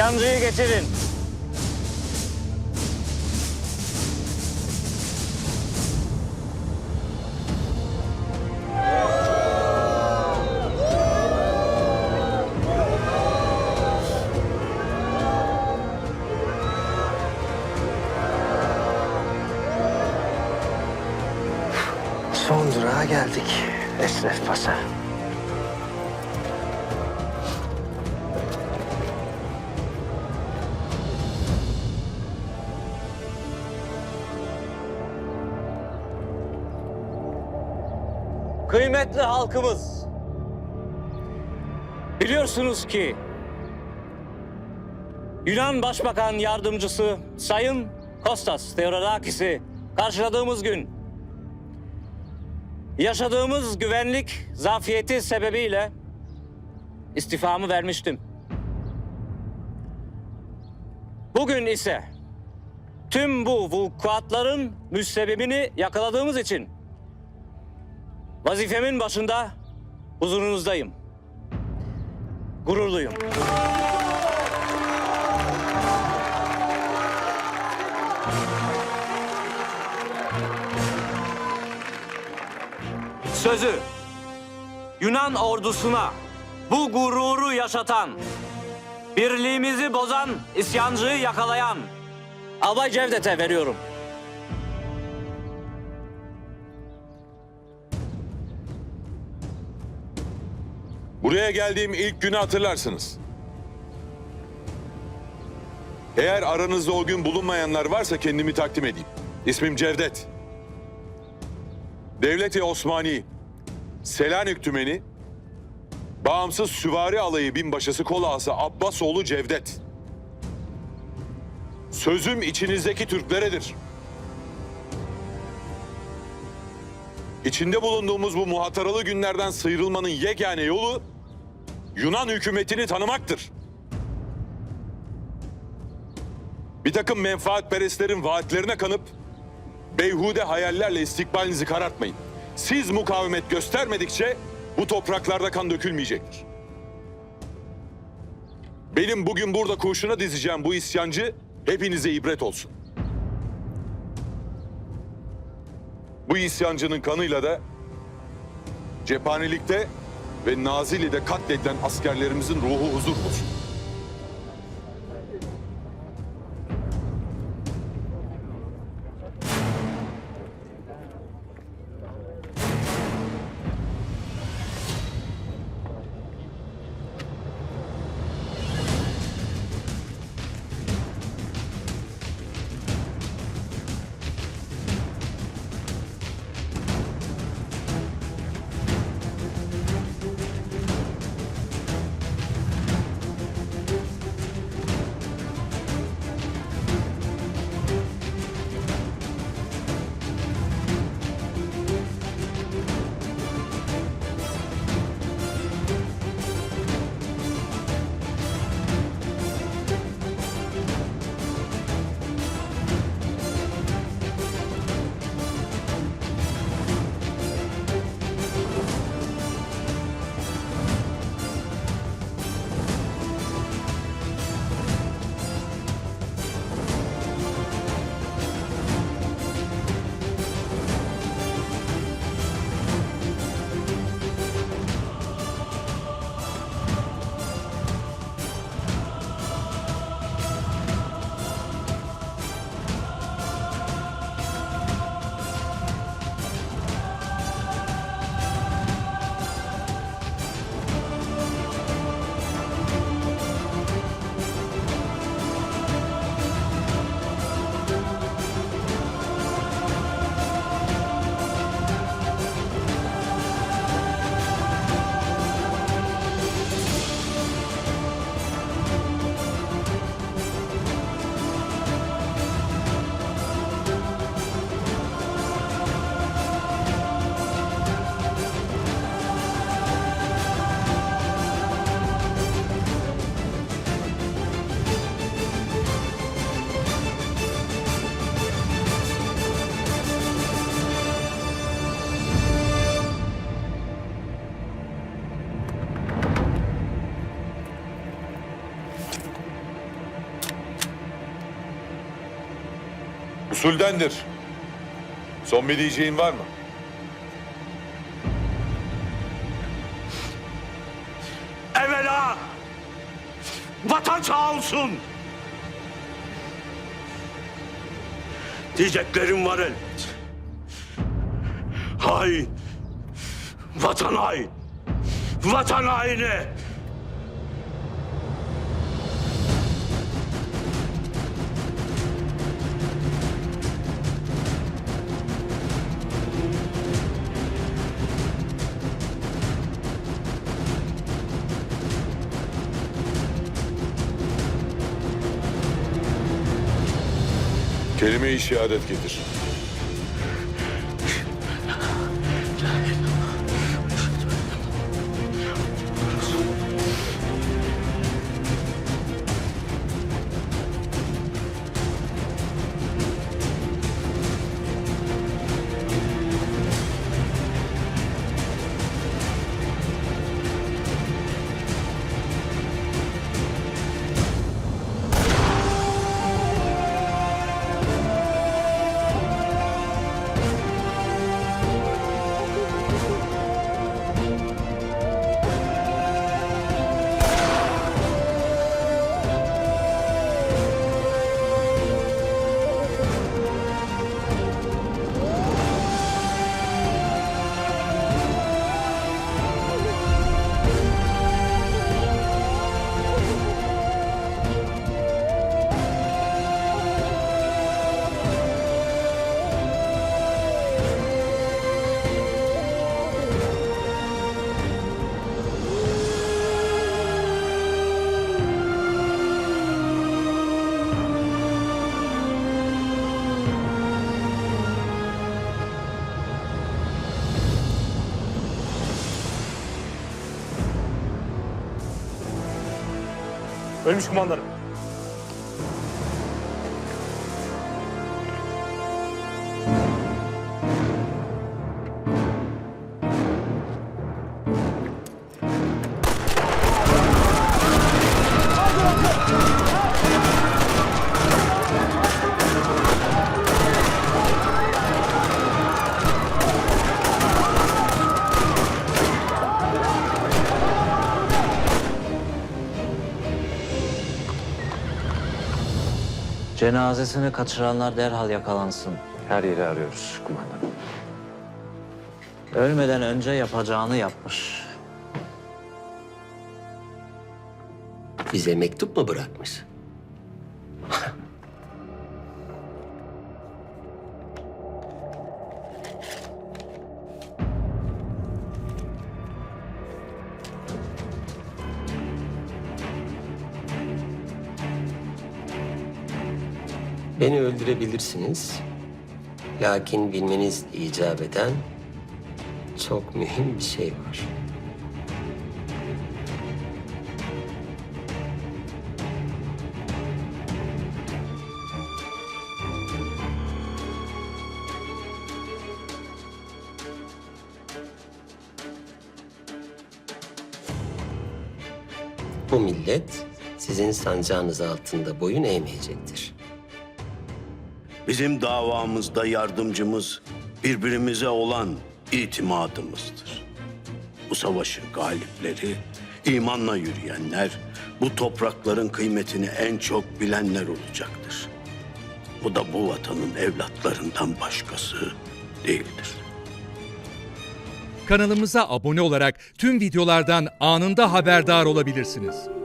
İsyancıyı getirin. Son durağa geldik. Esref Pas'a. Kıymetli halkımız. Biliyorsunuz ki Yunan Başbakan Yardımcısı Sayın Kostas Theodorakis'i karşıladığımız gün yaşadığımız güvenlik zafiyeti sebebiyle istifamı vermiştim. Bugün ise tüm bu vukuatların müsebbibini yakaladığımız için Vazifemin başında huzurunuzdayım. Gururluyum. Sözü Yunan ordusuna bu gururu yaşatan, birliğimizi bozan isyancıyı yakalayan Albay Cevdet'e veriyorum. Buraya geldiğim ilk günü hatırlarsınız. Eğer aranızda o gün bulunmayanlar varsa kendimi takdim edeyim. İsmim Cevdet. Devleti Osmani, Selanik Tümeni, Bağımsız Süvari Alayı Binbaşısı Kolağası Abbasoğlu Cevdet. Sözüm içinizdeki Türkleredir. İçinde bulunduğumuz bu muhataralı günlerden sıyrılmanın yegane yolu Yunan hükümetini tanımaktır. Bir takım menfaatperestlerin vaatlerine kanıp beyhude hayallerle istikbalinizi karartmayın. Siz mukavemet göstermedikçe bu topraklarda kan dökülmeyecektir. Benim bugün burada kurşuna dizeceğim bu isyancı hepinize ibret olsun. Bu isyancının kanıyla da cephanelikte ve Nazilli'de katledilen askerlerimizin ruhu huzur bulsun. Usuldendir. Son bir diyeceğin var mı? Evvela vatan sağ olsun. Diyeceklerim var elbet. Hain. Vatan hain. Vatan haini. Kelime-i şehadet getir. Ölmüş kumandanım. Cenazesini kaçıranlar derhal yakalansın. Her yeri arıyoruz kumandanım. Ölmeden önce yapacağını yapmış. Bize mektup mu bırakmış? Beni öldürebilirsiniz. Lakin bilmeniz icap eden çok mühim bir şey var. Bu millet sizin sancağınız altında boyun eğmeyecektir. Bizim davamızda yardımcımız birbirimize olan itimadımızdır. Bu savaşın galipleri, imanla yürüyenler, bu toprakların kıymetini en çok bilenler olacaktır. Bu da bu vatanın evlatlarından başkası değildir. Kanalımıza abone olarak tüm videolardan anında haberdar olabilirsiniz.